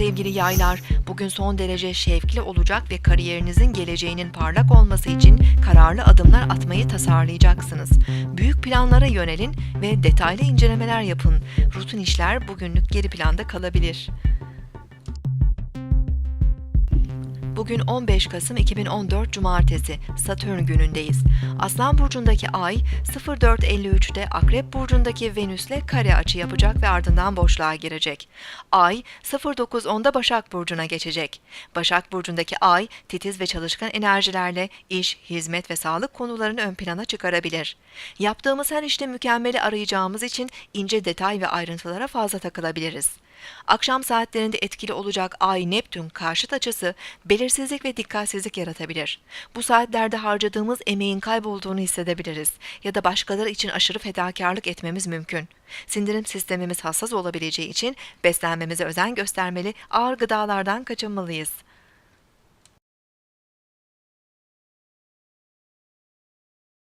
sevgili yaylar. Bugün son derece şevkli olacak ve kariyerinizin geleceğinin parlak olması için kararlı adımlar atmayı tasarlayacaksınız. Büyük planlara yönelin ve detaylı incelemeler yapın. Rutin işler bugünlük geri planda kalabilir. Bugün 15 Kasım 2014 Cumartesi, Satürn günündeyiz. Aslan burcundaki Ay 04.53'te Akrep burcundaki Venüs'le kare açı yapacak ve ardından boşluğa girecek. Ay 09.10'da Başak burcuna geçecek. Başak burcundaki Ay titiz ve çalışkan enerjilerle iş, hizmet ve sağlık konularını ön plana çıkarabilir. Yaptığımız her işte mükemmeli arayacağımız için ince detay ve ayrıntılara fazla takılabiliriz. Akşam saatlerinde etkili olacak Ay-Neptün karşıt açısı belirsizlik ve dikkatsizlik yaratabilir. Bu saatlerde harcadığımız emeğin kaybolduğunu hissedebiliriz ya da başkaları için aşırı fedakarlık etmemiz mümkün. Sindirim sistemimiz hassas olabileceği için beslenmemize özen göstermeli, ağır gıdalardan kaçınmalıyız.